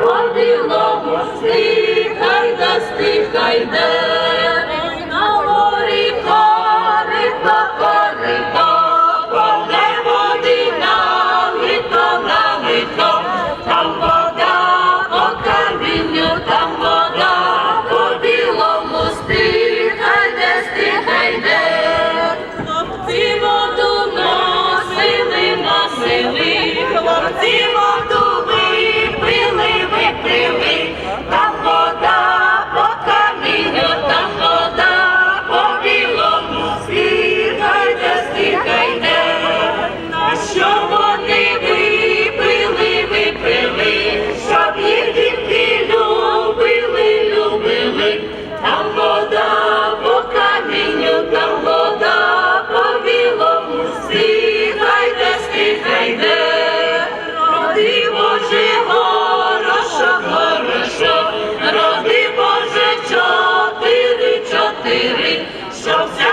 по білому стихай да Tell